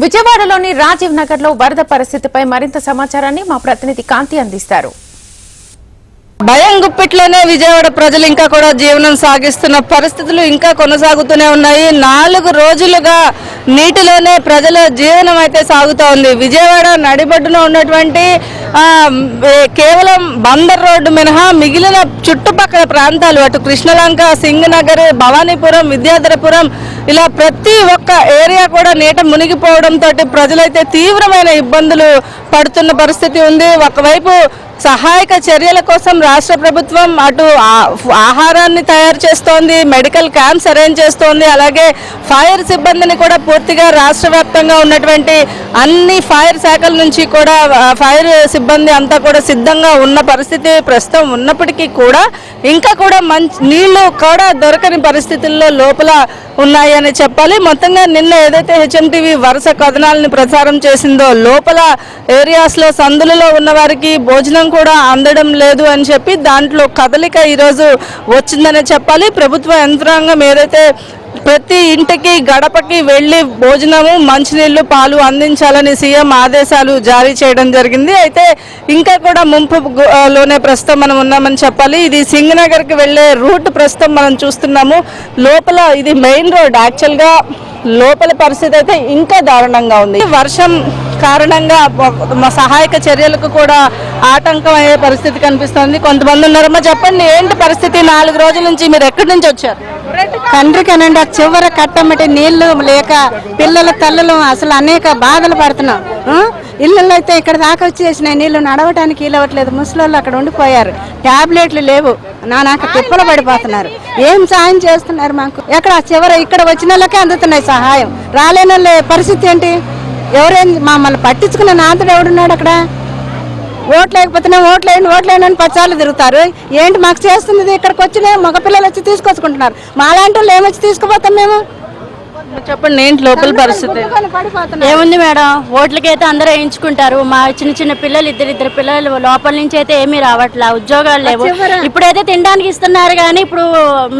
విజయవాడలోని రాజీవ్ నగర్లో వరద పరిస్థితిపై మరింత సమాచారాన్ని మా ప్రతినిధి కాంతి అందిస్తారు. భయం గుప్పిట్లోనే విజయవాడ ప్రజలు ఇంకా కూడా జీవనం సాగిస్తున్న పరిస్థితులు ఇంకా కొనసాగుతూనే ఉన్నాయి. నాలుగు రోజులుగా నీటిలోనే ప్రజల జీవనం అయితే సాగుతూ ఉంది. విజయవాడ నడిబడ్డున ఉన్నటువంటి కేవలం బందర్ రోడ్డు మినహా మిగిలిన చుట్టుపక్కల ప్రాంతాలు అటు కృష్ణలంక సింగనగర్ భవానీపురం విద్యాధరపురం ఇలా ప్రతి ఒక్క ఏరియా కూడా నీట మునిగిపోవడంతో ప్రజలైతే తీవ్రమైన ఇబ్బందులు పడుతున్న పరిస్థితి ఉంది. ఒకవైపు సహాయక చర్యల కోసం రాష్ట్ర ప్రభుత్వం అటు ఆహారాన్ని తయారు చేస్తోంది మెడికల్ క్యాంప్స్ అరేంజ్ చేస్తోంది అలాగే ఫైర్ సిబ్బందిని కూడా పూర్తిగా రాష్ట్ర వ్యాప్తంగా ఉన్నటువంటి అన్ని ఫైర్ శాఖల నుంచి కూడా ఫైర్ సిబ్బంది సిబ్బంది అంతా కూడా సిద్ధంగా ఉన్న పరిస్థితి ప్రస్తుతం ఉన్నప్పటికీ కూడా ఇంకా కూడా మంచి నీళ్ళు కూడా దొరకని పరిస్థితుల్లో లోపల ఉన్నాయని చెప్పాలి. మొత్తంగా నిన్న ఏదైతే హెచ్ఎంటీవీ వరుస కథనాలను ప్రచారం చేసిందో లోపల ఏరియాస్లో సందులలో ఉన్న వారికి భోజనం కూడా అందడం లేదు అని చెప్పి దాంట్లో కదలిక ఈరోజు వచ్చిందనే చెప్పాలి. ప్రభుత్వ యంత్రాంగం ఏదైతే ప్రతి ఇంటికి గడపకి వెళ్ళి భోజనము మంచినీళ్ళు పాలు అందించాలని సీఎం ఆదేశాలు జారీ చేయడం జరిగింది. అయితే ఇంకా కూడా ముంపు లోనే ప్రస్తుతం మనం ఉన్నామని చెప్పాలి. ఇది సింగనగర్కి వెళ్ళే రూట్ ప్రస్తుతం మనం చూస్తున్నాము. లోపల ఇది మెయిన్ రోడ్. యాక్చువల్గా లోపల పరిస్థితి అయితే ఇంకా దారుణంగా ఉంది. వర్షం కారణంగా సహాయక చర్యలకు కూడా ఆటంకం అయ్యే పరిస్థితి కనిపిస్తుంది. కొంతమంది ఉన్నారమ్మా చెప్పండి ఏంటి పరిస్థితి? నాలుగు రోజుల నుంచి మీరు ఎక్కడి నుంచి వచ్చారు? తండ్రికనండి ఆ చివర కట్టమటి నీళ్ళు లేక పిల్లల తల్లులు అసలు అనేక బాధలు పడుతున్నాం. ఇళ్ళల్లో అయితే ఇక్కడ దాకా వచ్చేసినాయి నీళ్ళు నడవటానికి వీలవట్లేదు ముసలోళ్ళు అక్కడ ఉండిపోయారు. టాబ్లెట్లు లేవు. నానాక తిప్పలు పడిపోతున్నారు. ఏం సహాయం చేస్తున్నారు మాకు? ఎక్కడ ఆ చివర ఇక్కడ వచ్చిన వాళ్ళకే అందుతున్నాయి సహాయం. రాలేని పరిస్థితి ఏంటి? ఎవరేం మమ్మల్ని పట్టించుకున్న నాథుడు ఎవడున్నాడు అక్కడ? ఓట్లు లేకపోతే ఓట్లేయండి వేయండి అని పచ్చాలు తిరుగుతారు. ఏంటి మాకు చేస్తున్నది? ఇక్కడికి వచ్చిన మగపిల్లలు వచ్చి తీసుకొచ్చుకుంటున్నారు. మా లాంటి వాళ్ళు ఏమొచ్చి తీసుకుపోతాం మేము? చెప్పండి ఏంటి లోపల పరిస్థితి? ఏముంది మేడం? ఓట్లకైతే అందరూ వేయించుకుంటారు. మా చిన్న చిన్న పిల్లలు ఇద్దరు ఇద్దరు పిల్లలు లోపల నుంచి అయితే ఏమీ రావట్లా ఉద్యోగాలు లేవు. ఇప్పుడైతే తినడానికి ఇస్తున్నారు కానీ ఇప్పుడు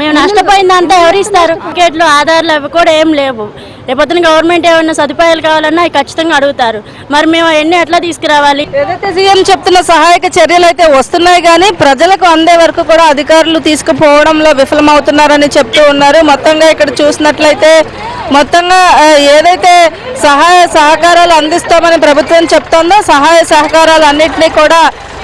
మేము నష్టపోయిందంతా ఎవరు ఇస్తారు? టికెట్లు ఆధార్లు అవి కూడా ఏం లేవు. రేపొద్దున గవర్నమెంట్ ఏమైనా సదుపాయాలు కావాలన్నా ఖచ్చితంగా అడుగుతారు. మరి మేము అవన్నీ ఎట్లా తీసుకురావాలి? ఏదైతే సీఎం చెప్తున్న సహాయక చర్యలు అయితే వస్తున్నాయి కానీ ప్రజలకు అందే వరకు కూడా అధికారులు తీసుకుపోవడంలో విఫలమవుతున్నారని చెప్తూ ఉన్నారు. మొత్తంగా ఇక్కడ చూసినట్లయితే మొత్తంగా ఏదైతే సహాయ సహకారాలు అందిస్తామని ప్రభుత్వం చెప్తోందో సహాయ సహకారాలు అన్నింటినీ కూడా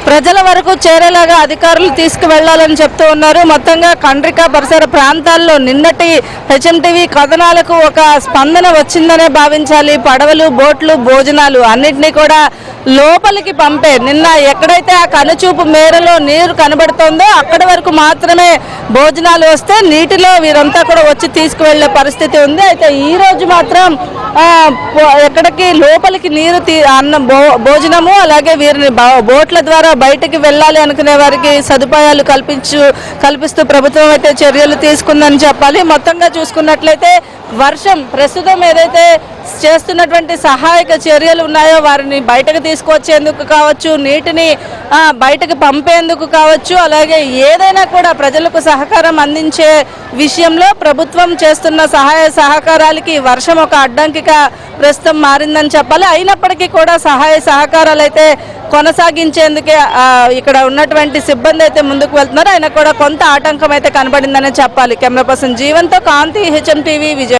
ప్రజల వరకు చేరేలాగా అధికారులు తీసుకువెళ్ళాలని చెప్తూ ఉన్నారు. మొత్తంగా కండ్రిక పరిసర ప్రాంతాల్లో నిన్నటి హెచ్ఎంటీవీ కథనాలకు ఒక స్పందన వచ్చిందనే భావించాలి. పడవలు బోట్లు భోజనాలు అన్నింటినీ కూడా లోపలికి పంపే నిన్న ఎక్కడైతే ఆ కనుచూపు మేరలో నీరు కనబడుతోందో అక్కడి వరకు మాత్రమే భోజనాలు వస్తే నీటిలో వీరంతా కూడా వచ్చి తీసుకువెళ్ళే పరిస్థితి ఉంది. అయితే ఈ రోజు మాత్రం ఎక్కడికి లోపలికి నీరు తీ అన్న భో భోజనము అలాగే వీరిని బోట్ల ద్వారా బయటకి వెళ్ళాలి అనుకునే వారికి సదుపాయాలు కల్పించు కల్పిస్తూ ప్రభుత్వం అయితే చర్యలు తీసుకుందని చెప్పాలి. మొత్తంగా చూసుకున్నట్లయితే వర్షం ప్రస్తుతం ఏదైతే చేస్తున్నటువంటి సహాయక చర్యలు ఉన్నాయో వారిని బయటకు తీసుకొచ్చేందుకు కావచ్చు నీటిని బయటకు పంపేందుకు కావచ్చు అలాగే ఏదైనా కూడా ప్రజలకు సహకారం అందించే విషయంలో ప్రభుత్వం చేస్తున్న సహాయ సహకారాలకి వర్షం ఒక అడ్డంకిగా ప్రస్తుతం మారిందని చెప్పాలి. అయినప్పటికీ కూడా సహాయ సహకారాలు అయితే కొనసాగించేందుకే ఇక్కడ ఉన్నటువంటి సిబ్బంది అయితే ముందుకు వెళ్తున్నారు. ఆయన కూడా కొంత ఆటంకం అయితే కనబడిందనే చెప్పాలి. కెమెరా పర్సన్ జీవన్తో కాంతి హెచ్ఎం టీవీ విజయ్